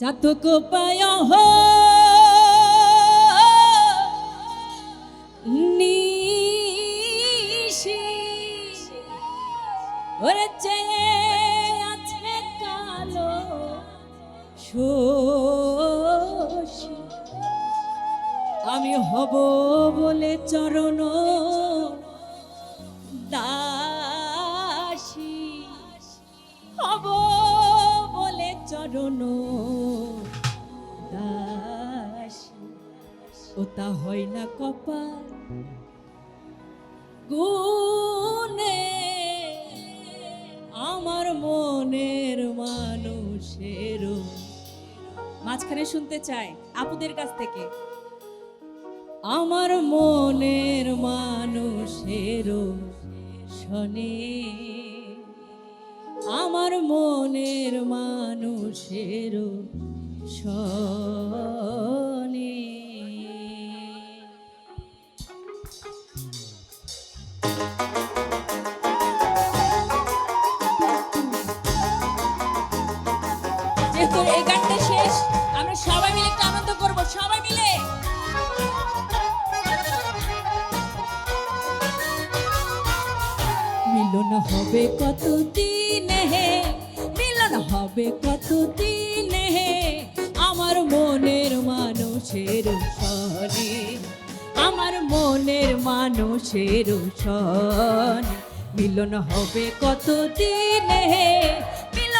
চাতক পায় নিশি ওরে চেয়ে আছে কালো আমি হব বলে চরণ দাসী। হব বলে চরণ ও তা হয় না কপাল। গুনে আমার মনের মানুষেরও মাঝখানে শুনতে চাই আপুদের কাছ থেকে। আমার মনের মানুষেরও শনে। আমার মনের মানুষেরও শনে। গানটা শেষ। আমরা সবাই মিলে একটু আনন্দ করব, সবাই মিলে। মিলন হবে কত দিনে মিলন হবে কত দিনে আমার মনের মানুষের সনে আমার মনের মানুষের সনে মিলন হবে কত দিনে মিলন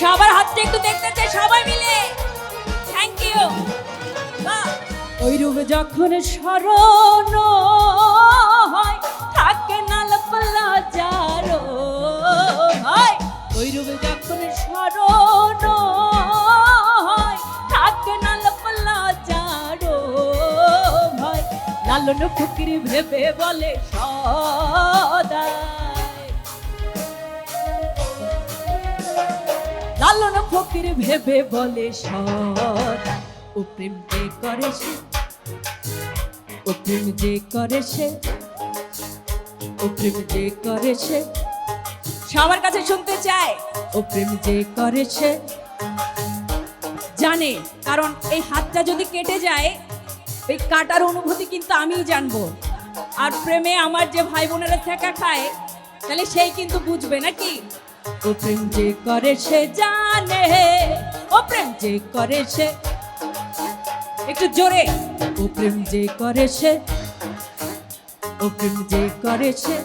সবার হাতটা একটু দেখতে চাই, সবাই মিলে। থ্যাংক ইউ ওই রূপ যখন স্মরণ হয়, থাকে না লাপলা যারো হয়। ওই রূপ যখন স্মরণ হয়, থাকে না লাপলা যারো হয়। লালন ফকির ভেবে বলে সদায় ফকির ভেবে বলে সদ ও প্রেম যে করে সে, ও প্রেম যে করে সে, ও প্রেম যে করে সে। সবার কাছে শুনতে চায়, ও প্রেম যে করে সে। জানে, কারণ এই হাতটা যদি কেটে যায়, এই কাটার অনুভূতি কিন্তু আমিই জানব। আর প্রেমে আমার যে ভাই বোনেরা ঠেকা খায়, তাহলে সেই কিন্তু বুঝবে নাকি? ও প্রেম যে করে সে জানে। ও প্রেম যে করে সে। একটু জোরে। ও প্রেম যে করে সে। ও প্রেম যে করে সে।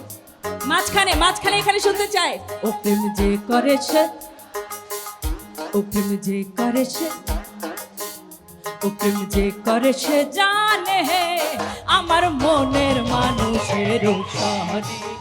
মাঝখানে মাঝখানে এখানে শুনতে চাই ও প্রেম যে করে সে। ও প্রেম যে করে সে। ও প্রেম যে করে সে জানে। আমার মনের মানুষের সহনে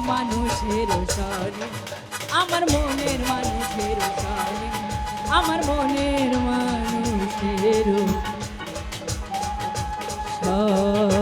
মানুষের সারি। আমার মনের সারি। আমার মনের সনে